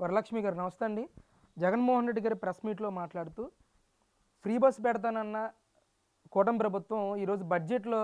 వరలక్ష్మి గారు నమస్తే అండి. జగన్మోహన్ రెడ్డి గారి ప్రెస్ మీట్లో మాట్లాడుతూ ఫ్రీ బస్ పెడతానన్న కూటమి ప్రభుత్వం ఈరోజు బడ్జెట్లో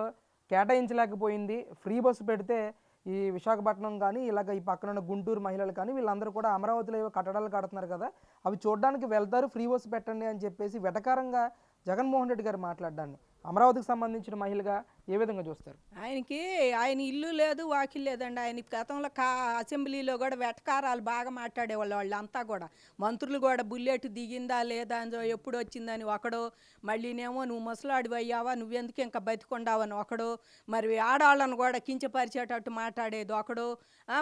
కేటాయించలేకపోయింది. ఫ్రీ బస్సు పెడితే ఈ విశాఖపట్నం కానీ ఇలాగ ఈ పక్కన ఉన్న గుంటూరు మహిళలు కానీ వీళ్ళందరూ కూడా అమరావతిలో ఏవో కట్టడాలు కడుతున్నారు కదా అవి చూడడానికి వెళ్తారు ఫ్రీ బస్సు పెట్టండి అని చెప్పేసి వెటకారంగా జగన్మోహన్ రెడ్డి గారు మాట్లాడడాన్ని. అమరావతికి సంబంధించిన మహిళగా ఏ విధంగా చూస్తారు? ఆయనకి ఆయన ఇల్లు లేదు వాకిల్ లేదండి. ఆయన గతంలో కా అసెంబ్లీలో కూడా వెటకారాలు బాగా మాట్లాడేవాళ్ళు వాళ్ళంతా కూడా. మంత్రులు కూడా బుల్లెట్ దిగిందా లేదా అని ఎప్పుడు వచ్చిందని ఒకడు మళ్ళీనేమో నువ్వు ముసలాడివి అయ్యావా? నువ్వెందుకు ఇంకా బతికొండావని ఒకడు మరి ఆడవాళ్ళను కూడా కించపరిచేటట్టు మాట్లాడేది ఒకడు.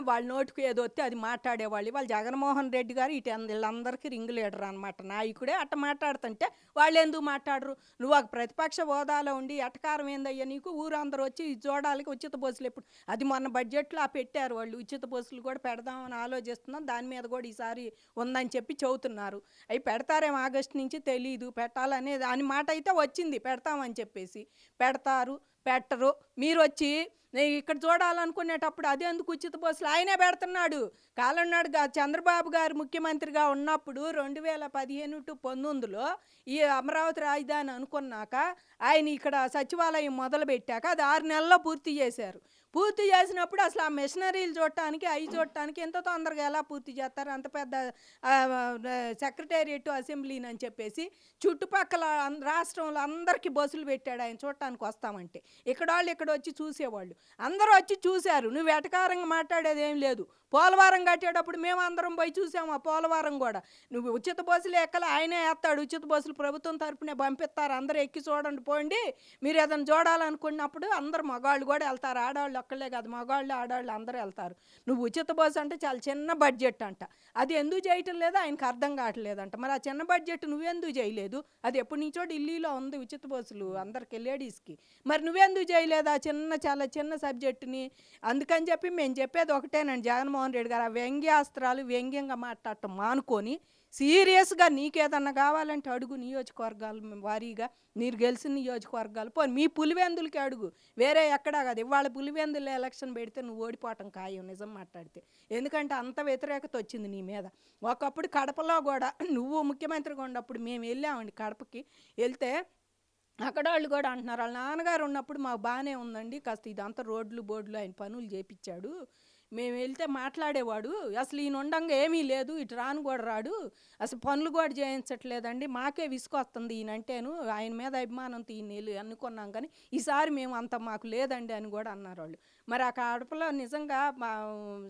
వాళ్ళ నోటికి ఏదో వస్తే అది మాట్లాడేవాళ్ళు. వాళ్ళు జగన్మోహన్ రెడ్డి గారు ఇటు వీళ్ళందరికీ రింగ్ లీడర్ అనమాట నాయకుడే అట్ట మాట్లాడుతుంటే వాళ్ళు ఎందుకు మాట్లాడరు? నువ్వు ఒక ప్రతిపక్ష హోదాలో ఉండి ఎటకారం ఏందయ్యా నీకు? ఊరందరూ వచ్చి చూడాలకి చూడాలి ఉచిత బస్సులు ఎప్పుడు? అది మొన్న బడ్జెట్లో ఆ పెట్టారు వాళ్ళు. ఉచిత బస్సులు కూడా పెడదామని ఆలోచిస్తున్నాం. దాని మీద కూడా ఈసారి ఉందని చెప్పి చెబుతున్నారు. అవి పెడతారేమో ఆగస్టు నుంచి తెలియదు పెట్టాలనే దాని మాట అయితే వచ్చింది. పెడతామని చెప్పేసి. పెడతారు పెట్టరు. మీరు వచ్చి నేను ఇక్కడ చూడాలనుకునేటప్పుడు అదే ఎందుకు ఉచిత బస్సులు ఆయనే పెడుతున్నాడు. కాలన్నాడు చంద్రబాబు గారు ముఖ్యమంత్రిగా ఉన్నప్పుడు రెండు వేల పదిహేను టు పంతొమ్మిదిలో ఈ అమరావతి రాజధాని అనుకున్నాక ఆయన ఇక్కడ సచివాలయం మొదలు పెట్టాక అది ఆరు నెలల్లో పూర్తి చేశారు. పూర్తి చేసినప్పుడు అసలు ఆ మిషనరీలు చూడటానికి అవి చూడటానికి ఎంత తొందరగా ఎలా పూర్తి చేస్తారు? అంత పెద్ద సెక్రటేరియట్ అసెంబ్లీని అని చెప్పేసి చుట్టుపక్కల రాష్ట్రంలో అందరికీ బస్సులు పెట్టాడు ఆయన చూడటానికి వస్తామంటే. ఇక్కడ వాళ్ళు ఇక్కడ వచ్చి చూసేవాళ్ళు. అందరూ వచ్చి చూశారు. నువ్వు వెటకారంగా మాట్లాడేది ఏం లేదు. పోలవరం కట్టేటప్పుడు మేము అందరం పోయి చూసాము ఆ పోలవరం కూడా. నువ్వు ఉచిత బస్సులు ఎక్కల ఆయనే వేస్తాడు ఉచిత బస్సులు ప్రభుత్వం తరపునే పంపిస్తారు. అందరూ ఎక్కి చూడండి పోండి. మీరు ఏదైనా చూడాలనుకున్నప్పుడు అందరు మగవాళ్ళు కూడా వెళ్తారు. ఆడవాళ్ళు ఒక్కళ్ళే కాదు మగవాళ్ళు ఆడవాళ్ళు అందరూ వెళ్తారు. నువ్వు ఉచిత బస్సు అంటే చాలా చిన్న బడ్జెట్ అంట. అది ఎందుకు చేయటం లేదు ఆయనకు అర్థం కావట్లేదంట. మరి ఆ చిన్న బడ్జెట్ నువ్వెందుకు చేయలేదు? అది ఎప్పటి నుంచో ఢిల్లీలో ఉంది ఉచిత బస్సులు అందరికి లేడీస్కి. మరి నువ్వెందుకు చేయలేదు ఆ చిన్న చాలా చిన్న సబ్జెక్టుని? అందుకని చెప్పి మేము చెప్పేది ఒకటేనండి జగన్మోహన్ రెడ్డి గారు. ఆ వ్యంగ్యాస్త్రాలు వ్యంగ్యంగా మాట్లాడటం మానుకొని సీరియస్గా నీకేదన్నా కావాలంటే అడుగు నియోజకవర్గాలు వారీగా మీరు గెలిచిన నియోజకవర్గాలు. పోని మీ పులివెందులకి అడుగు. వేరే ఎక్కడా కాదు. ఇవాళ పులివెందులు ఎలక్షన్ పెడితే నువ్వు ఓడిపోవటం ఖాయం నిజం మాట్లాడితే. ఎందుకంటే అంత వ్యతిరేకత వచ్చింది నీ మీద. ఒకప్పుడు కడపలో కూడా నువ్వు ముఖ్యమంత్రిగా ఉన్నప్పుడు మేము వెళ్ళామండి కడపకి. వెళ్తే అక్కడ వాళ్ళు కూడా అంటున్నారు. వాళ్ళ నాన్నగారు ఉన్నప్పుడు మాకు బాగానే ఉందండి. కాస్త ఇదంతా రోడ్లు బోర్డులు ఆయన పనులు చేపించాడు. మేము వెళ్తే మాట్లాడేవాడు అసలు ఈయన ఉండంగా ఏమీ లేదు ఇటు రాను కూడా రాడు అసలు పనులు కూడా చేయించట్లేదండి మాకే విసుకొస్తుంది ఈయన అంటేను ఆయన మీద అభిమానంతో ఈయన వెళ్ళి అనుకున్నాం కానీ ఈసారి మేము అంత మాకు లేదండి అని కూడా అన్నారు వాళ్ళు. మరి ఆ కడపలో నిజంగా మా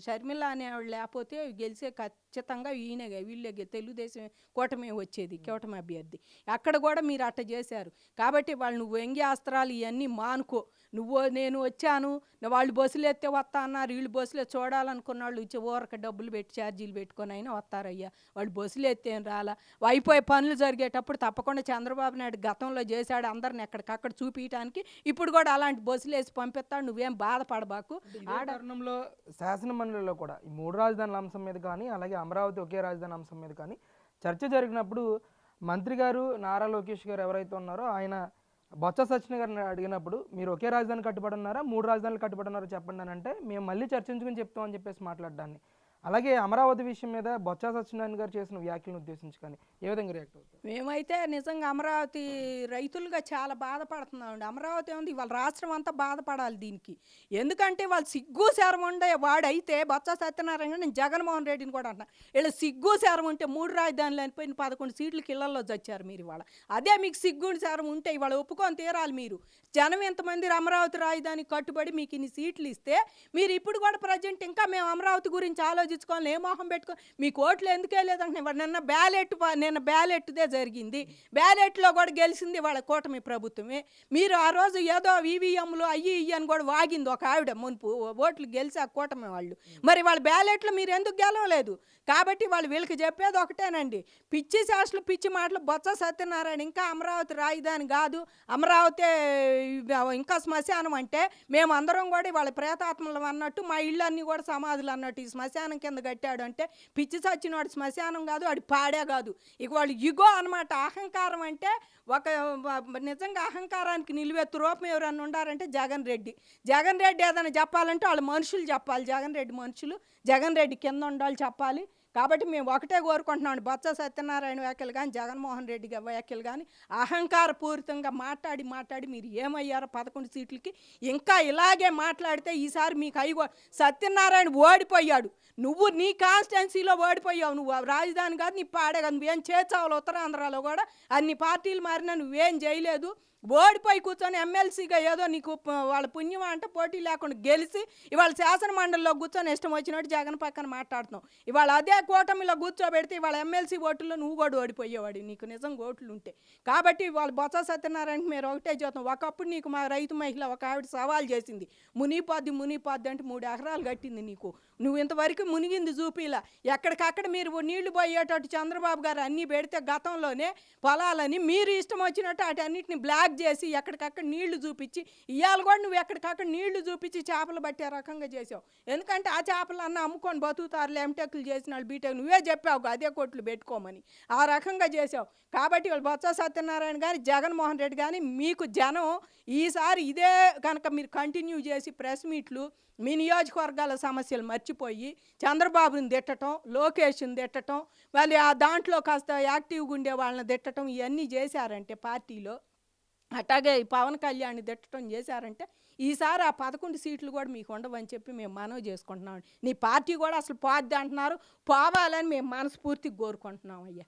షర్మిల అనేవాళ్ళు లేకపోతే గెలిచే ఖచ్చితంగా ఈయనే వీళ్ళే తెలుగుదేశం కూటమి వచ్చేది కూటమి అభ్యర్థి. అక్కడ కూడా మీరు అట్ట చేశారు. కాబట్టి వాళ్ళు నువ్వు వ్యంగ్యాస్త్రాలు ఇవన్నీ మానుకో. నువ్వు నేను వచ్చాను వాళ్ళు బస్సులు ఎత్తే వస్తా అన్నారు వీళ్ళు బస్సులు చూడాలనుకున్న వాళ్ళు ఇచ్చే ఊరక డబ్బులు పెట్టి ఛార్జీలు పెట్టుకొని అయినా వస్తారయ్యా. వాళ్ళు బస్సులు ఎత్తేం రాలా? అయిపోయి పనులు జరిగేటప్పుడు తప్పకుండా చంద్రబాబు నాయుడు గతంలో చేశాడు అందరిని ఎక్కడికక్కడ చూపించడానికి ఇప్పుడు కూడా అలాంటి బస్సులు వేసి పంపిస్తాడు. నువ్వేం బాధపడబాకు? ఇదే తరుణంలో శాసన మండలిలో కూడా ఈ మూడు రాజధానుల అంశం మీద కానీ అలాగే అమరావతి ఒకే రాజధాని అంశం మీద కానీ చర్చ జరిగినప్పుడు మంత్రి గారు నారా లోకేష్ గారు ఎవరైతే ఉన్నారో ఆయన బొత్స సత్యన అడిగినప్పుడు మీరు ఒకే రాజధాని కట్టుబడి ఉన్నారా? మూడు రాజధానులు కట్టుబడి ఉన్నారో? చెప్పండి అని అంటే మేము మళ్ళీ చర్చించుకుని చెప్తామని చెప్పేసి మాట్లాడడాన్ని. అలాగే అమరావతి విషయం మీద బొత్స సత్యనారాయణ గారు చేసిన వ్యాఖ్యలను ఉద్దేశించి కానీ ఏ విధంగా రియాక్ట్ అవుతారు మేమైతే నిజంగా అమరావతి రైతులుగా చాలా బాధపడుతున్నామండి. అమరావతి ఉంది వాళ్ళ రాష్ట్రం అంతా బాధపడాలి దీనికి. ఎందుకంటే వాళ్ళు సిగ్గు శారం ఉండే వాడైతే బొత్స సత్యనారాయణ నేను జగన్మోహన్ రెడ్డిని కూడా అంటున్నా. వీళ్ళు సిగ్గు శారం ఉంటే మూడు రాజధానులు అనిపోయిన పదకొండు సీట్లకి ఇళ్ళలో చచ్చారు మీరు ఇవాళ. అదే మీకు సిగ్గు శారం ఉంటే ఇవాళ ఒప్పుకొని తీరాలి మీరు. జనం ఎంతమంది అమరావతి రాజధాని కట్టుబడి మీకు ఇన్ని సీట్లు ఇస్తే మీరు ఇప్పుడు కూడా ప్రజెంట్ ఇంకా మేము అమరావతి గురించి ఆలోచించుకోవాలి ఏ మొహం పెట్టుకో మీకు ఓట్లు ఎందుకే లేదంటే నిన్న బ్యాలెట్ నిన్న బ్యాలెట్దే జరిగింది. బ్యాలెట్లో కూడా గెలిచింది వాళ్ళ కూటమి ప్రభుత్వమే. మీరు ఆ రోజు ఏదో ఈవీఎంలు అయ్యి ఇయ్యి అని కూడా వాగింది ఒక ఆవిడ మునుపు. ఓట్లు గెలిచి ఆ కూటమి వాళ్ళు. మరి వాళ్ళ బ్యాలెట్లో మీరు ఎందుకు గెలవలేదు? కాబట్టి వాళ్ళు వీళ్ళకి చెప్పేది ఒకటేనండి. పిచ్చి శాస్త్రులు పిచ్చి మాటలు. బొత్స సత్యనారాయణ ఇంకా అమరావతి రాజధాని కాదు. అమరావతి ఇంకా శ్మశానం అంటే మేము అందరం కూడా వాళ్ళ ప్రేతాత్మలం అన్నట్టు మా ఇళ్ళన్నీ కూడా సమాధులు అన్నట్టు ఈ శ్మశానం కింద కట్టాడు అంటే పిచ్చి చచ్చినవాడు శ్మశానం కాదు వాడి పాడే కాదు. ఇక వాళ్ళు ఇగో అనమాట అహంకారం అంటే ఒక నిజంగా అహంకారానికి నిలువెత్తు రూపం ఎవరన్నా ఉండారంటే జగన్ రెడ్డి. జగన్ రెడ్డి ఏదైనా చెప్పాలంటే వాళ్ళు మనుషులు చెప్పాలి. జగన్ రెడ్డి మనుషులు జగన్ రెడ్డి కింద ఉండాలి చెప్పాలి. కాబట్టి మేము ఒకటే కోరుకుంటున్నాం బొత్స సత్యనారాయణ వ్యాఖ్యలు కానీ జగన్మోహన్ రెడ్డి వ్యాఖ్యలు కానీ అహంకారపూరితంగా మాట్లాడి మాట్లాడి మీరు ఏమయ్యారో పదకొండు సీట్లకి ఇంకా ఇలాగే మాట్లాడితే ఈసారి మీకు అయ్యి సత్యనారాయణ ఓడిపోయాడు. నువ్వు నీ కాన్స్టిట్యున్సీలో ఓడిపోయావు. నువ్వు రాజధాని కాదు నీ పాడగా కాదు. నువ్వేం చేసావు ఉత్తరాంధ్రలో కూడా అన్ని పార్టీలు మారినా నువ్వేం చేయలేదు. ఓడిపోయి కూర్చొని ఎమ్మెల్సీగా ఏదో నీకు వాళ్ళ పుణ్యం అంటే పోటీ లేకుండా గెలిచి ఇవాళ శాసనమండలిలో కూర్చొని ఇష్టం వచ్చినట్టు జగన్ పక్కన మాట్లాడుతున్నావు. ఇవాళ అదే కూటమిలో కూర్చోబెడితే వాళ్ళ ఎమ్మెల్సీ ఓటుల్లో నువ్వు కూడా ఓడిపోయేవాడు నీకు నిజం ఓట్లు ఉంటే. కాబట్టి వాళ్ళ బొత్స సత్యనారాయణకి మీరు ఒకటే చూద్దాం ఒకప్పుడు నీకు మా రైతు మహిళ ఒక ఆవిడ సవాల్ చేసింది. మునిపోద్ది మునిపోద్ది అంటే మూడు ఎకరాలు కట్టింది నీకు. నువ్వు ఇంతవరకు మునిగింది చూపిలా ఎక్కడికక్కడ మీరు నీళ్ళు పోయేటట్టు చంద్రబాబు గారు అన్నీ పెడితే గతంలోనే పొలాలని మీరు ఇష్టం వచ్చినట్టు వాటన్నిటిని బ్లాక్ చేసి ఎక్కడికక్కడ నీళ్ళు చూపించి ఇవాళ కూడా నువ్వు ఎక్కడికక్కడ నీళ్ళు చూపించి చేపలు పట్టే రకంగా చేసావు. ఎందుకంటే ఆ చేపలు అన్న అమ్ముకొని బతుకుతారు ఎంటెక్లు చేసిన వాళ్ళు. బీటెక్ నువ్వే చెప్పావు అదే కోట్లు పెట్టుకోమని. ఆ రకంగా చేసావు కాబట్టి వాళ్ళు బొత్స సత్యనారాయణ కానీ జగన్మోహన్ రెడ్డి కానీ మీకు జనం ఈసారి ఇదే కనుక మీరు కంటిన్యూ చేసి ప్రెస్ మీట్లు మీ నియోజకవర్గాల సమస్యలు మర్చిపోయి చంద్రబాబుని తిట్టడం లోకేష్ని తిట్టడం వాళ్ళు ఆ దాంట్లో కాస్త యాక్టివ్గా ఉండే వాళ్ళని తిట్టడం ఇవన్నీ చేశారంటే పార్టీలో అట్లాగే ఈ పవన్ కళ్యాణ్ తిట్టడం చేశారంటే ఈసారి ఆ పదకొండు సీట్లు కూడా మీకు ఉండవని చెప్పి మేము మనవి చేసుకుంటున్నాం. నీ పార్టీ కూడా అసలు పోద్ది అంటున్నారు. పోవాలని మేము మనస్ఫూర్తిగా కోరుకుంటున్నాం అయ్యా.